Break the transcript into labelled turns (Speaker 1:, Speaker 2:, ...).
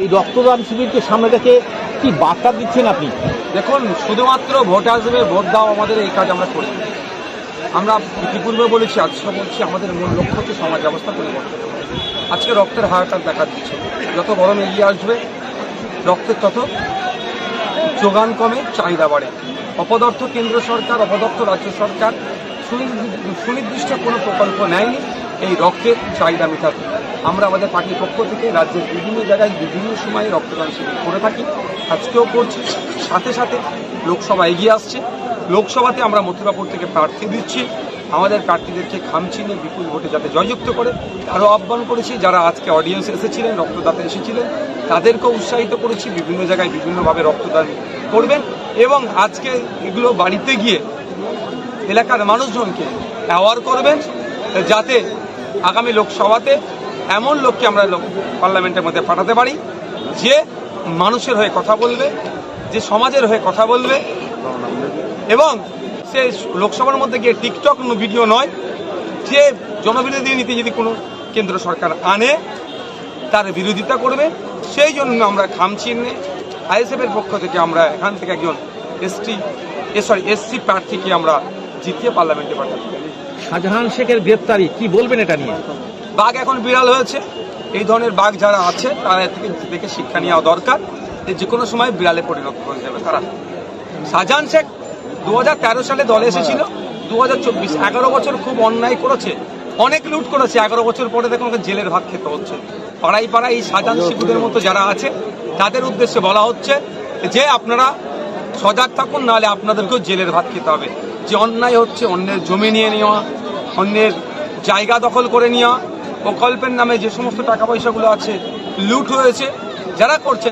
Speaker 1: এই রক্তদান শিবিরকে সামনে রেখে কি বার্তা দিচ্ছেন আপনি?
Speaker 2: দেখুন, শুধুমাত্র ভোট আসবে, ভোট দাও, আমাদের এই কাজ আমরা করি। আমরা ইতিপূর্বে বলেছি আজকে বলছি, আমাদের মূল লক্ষ্য হচ্ছে সমাজ ব্যবস্থা পরিবর্তন। আজকে রক্তের হাহাকার দেখা দিচ্ছে। যত গরম এগিয়ে আসবে, রক্তের তত যোগান কমে, চাহিদা বাড়ে। অপদার্থ কেন্দ্র সরকার, অপদার্থ রাজ্য সরকার সুনির্দি- সুনির্দিষ্ট কোনো প্রকল্প নেয়নি, এই রক্তের চাহিদা মেটাতে। আমরা আমাদের পার্টির পক্ষ থেকে রাজ্যের বিভিন্ন জায়গায় বিভিন্ন সময়ে রক্তদান শিবির করে থাকি। আজকেও করছি। সাথে সাথে লোকসভা এগিয়ে আসছে। লোকসভাতে আমরা মথুরাপুর থেকে প্রার্থী দিচ্ছি। আমাদের প্রার্থীদেরকে খামচিনে বিপুল ভোটে যাতে জয়যুক্ত করে। আরও আহ্বান করেছি, যারা আজকে অডিয়েন্স এসেছিলেন, রক্তদাতা এসেছিলেন, তাদেরকেও উৎসাহিত করেছি। বিভিন্ন জায়গায় বিভিন্নভাবে রক্তদান করবেন এবং আজকে এগুলো বাড়িতে গিয়ে এলাকার মানুষজনকে অ্যাওয়ার করবেন, যাতে আগামী লোকসভাতে এমন লোককে আমরা পার্লামেন্টের মধ্যে পাঠাতে পারি, যে মানুষের হয়ে কথা বলবে, যে সমাজের হয়ে কথা বলবে। এবং সে লোকসভার মধ্যে গিয়ে টিকটক ভিডিও নয়, যে জনবিরোধী নীতি যদি কোনো কেন্দ্র সরকার আনে, তার বিরোধিতা করবে। সেই জন্য আমরা খামচিহ্নে আইএসএফের পক্ষ থেকে আমরা এখান থেকে একজন এসটি সরি, এসসি প্রার্থীকে আমরা জিতিয়ে পার্লামেন্টে পাঠাবো
Speaker 1: শাহজাহান শেখের গ্রেপ্তারি, কি বলবেন এটা নিয়ে?
Speaker 2: বাঘ এখন বিড়াল হয়েছে। এই ধরনের বাঘ যারা আছে, তারা থেকে দেখে শিক্ষা নেওয়া দরকার যে কোনো সময় বিড়ালে পরিণত হয়ে যাবে তারা। শাহজাহান শেখ দু হাজার তেরো সালে দলে এসেছিল। দু হাজার চব্বিশ এগারো বছর খুব অন্যায় করেছে। অনেক লুট করেছে। এগারো বছর পরে দেখুন ওকে জেলের ভাত খেতে হচ্ছে। পাড়াই পাড়াই এই শাহজাহান শিবুদের মতো যারা আছে, তাদের উদ্দেশ্যে বলা হচ্ছে যে আপনারা সজাগ থাকুন, নাহলে আপনাদেরকেও জেলের ভাত খেতে হবে। যে অন্যায় হচ্ছে, অন্যের জমি নিয়ে নেওয়া, অন্যের জায়গা দখল করে নেওয়া প্রকল্পের নামে যে সমস্ত টাকা পয়সাগুলো আছে লুট হয়েছে যারা করছেন